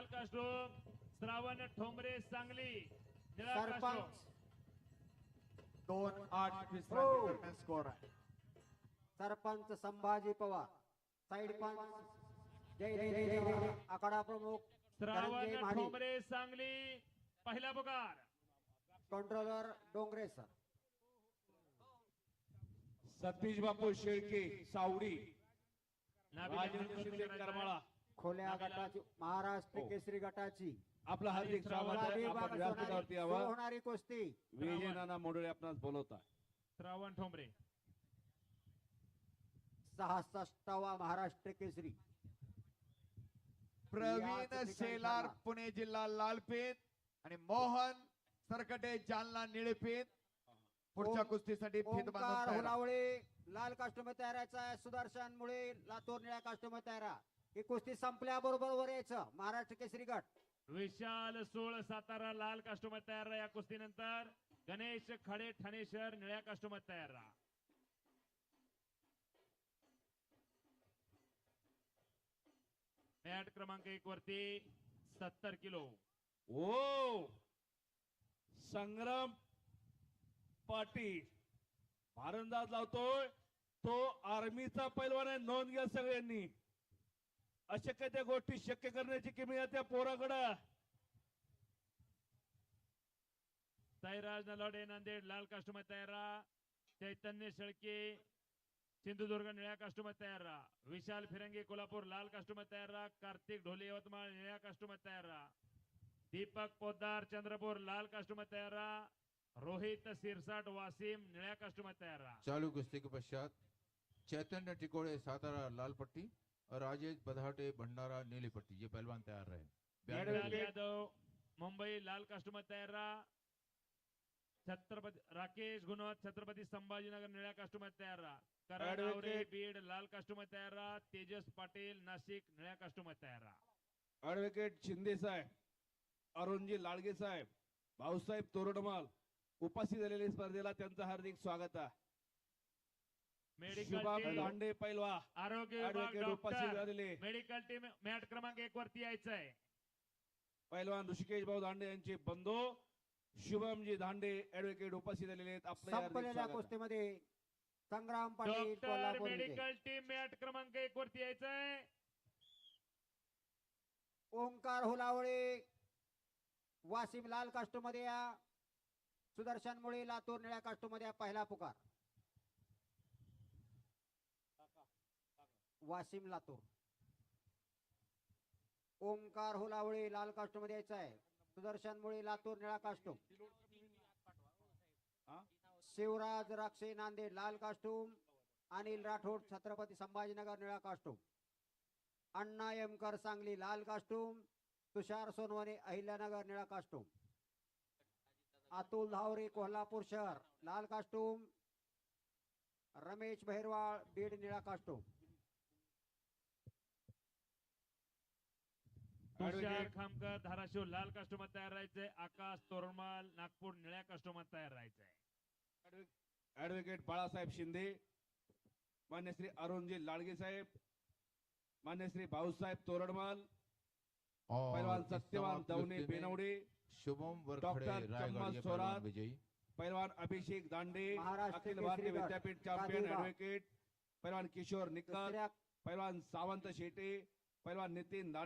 लाल कास्टोम श्रावण ठोंबरे सांगली निळा सरपंच कास्टोम दोन आठ हो. विश्रांती दरम्यान स्कोर आहे. सरपंच संभाजी पवार साईड पंच जय जय जय जय जय. आखाडा प्रमुख श्रावण महाडिक ठोंबरे सांगली पहिला पुकार. Controller Dongre sir Satish Bapu Shelke Savadi. नाभिक राजेंद्र शिंदे करमाळा. खोल्या गटाची महाराष्ट्र हो. केसरी गटाची. आपलं हार्दिक आहे आपण व्यासपीठावरती होणारी- यावं होणारी कुस्ती. विजयनाना मोडळे आपणास बोलवता श्रावण ठोंबरे. सहासष्टावा महाराष्ट्र केसरी. प्रवीण ठिकाणी शेलार थांबा. पुणे जिल्हा लालपेत आणि मोहन सरकटे जालना निळेपेत. पुढच्या ओम- कुस्तीसाठी फित ओंकार बांधून तयार. हुलावळे लाल कास्टूम तयारायचा आहे. सुदर्शन मुळे लातूर निळ्या कास्टूम तयारा. ही कुस्ती संपल्याबरोबर वर यायचं. महाराष्ट्र केसरी गट. विशाल सोळ सातारा लाल कास्टोमात तयार राहा या कुस्तीनंतर. गणेश खडे ठाणे शहर निळ्या कास्टोमात तयार राहा. मॅट क्रमांक एक वरती सत्तर किलो. ओ! संग्राम पाटील. भारंदाज लावतोय. तो आर्मीचा पैलवान आहे. नोंद घ्या सगळ्यांनी. अशक्य त्या गोष्टी शक्य करण्याची किमी आहे त्या पोराकडं. साईराज नलावडे नांदेड लाल कास्टोमात तयार राहा. चैतन्य शेळके सिंधुदुर्ग निळ्या कास्टोमात तयार राहा. विशाल फिरंगी कोल्हापूर लाल कास्टोमात तयार राहा. कार्तिक ढोले यवतमाळ निळ्या कास्टोमात तयार राहा. दीपक पोद्दार चंद्रपूर लाल कास्टोमात तयार राहा. रोहित सिरसाट वासिम निळ्या कास्टोमात तयार राहा. चालू कुश्ती के पश्चात चैतन्य टिकोड़े सातारा लाल पट्टी राजेश बधाटे भंडारा नीली पट्टी ये पहलवान तैयार रहे। यादव मुंबई लाल कास्टोमात तयार राहा। छत्रपती राकेश गुणवत छत्रपती संभाजीनगर निळ्या कास्टोमात तयार राहा। बीड लाल कास्टोमात तयार राहा। तेजस पाटील नाशिक निळ्या कास्टोमात तयार राहा। ऍडव्होकेट शिंदे साहेब अरुणजी लाडगे साहेब भाऊसाहेब तोरडमाल उपस्थित झालेल्या स्पर्धेला त्यांचं हार्दिक स्वागत आहे. शुभम पैलवा आरोग्य विभाग मेडिकल टीम मॅट क्रमांक एक वरती यायचं आहे पैलवान ऋषिकेश भाऊ दांडे यांचे बंधू शुभमजी दांडे ऍडव्होकेट उपस्थित झालेले आहेत. कुस्तीमध्ये Sangram Patil. Medical team mat क्रमांक एक वरती यायचं आहे ओंकार हुलावळे वासिम लाल कास्टूमध्ये या सुदर्शन मुळे लातूर निळ्या कास्टूमध्ये या पहिला पुकार. वासिम लातूर. ओंकार हुलावळे लाल कास्टूमध्ये यायचं आहे. सुदर्शन मुळे लातूर निळा कास्टूम? शिवराज राक्षे नांदेड लाल कास्टूम. अनिल राठोड छत्रपती संभाजीनगर निळा कास्टूम. अण्णा यमकर सांगली लाल कास्टूम. तुषार सोनवणे अहिल्यानगर निळा कास्टूम. अतुल धावरे कोल्हापूर शहर लाल कास्टूम. रमेश बहिरवाळ बीड निळा कास्टूम. तुषार. खामकर धाराशिव लाल कास्टोमात तयार राहायचंय आकाश तोरमाल नागपूर निळ्या कास्टोमात तयार राहायचंय ऍडव्होकेट बाळासाहेब शिंदे मान्य श्री अरुणजी लाडगे साहेब मान्य श्री भाऊसाहेब तोरडमाल पैलवान सत्यवान दवने बेनवडे शुभम वरखड़े डॉक्टर सोरात, पहलवान विजयी पैलवान अभिषेक दांडे अखिल भारतीय विद्यापीठ चॅम्पियन. ऍडव्होकेट पैलवान किशोर निकल पैलवान सावंत शेटे पैलवान नितीन दांडे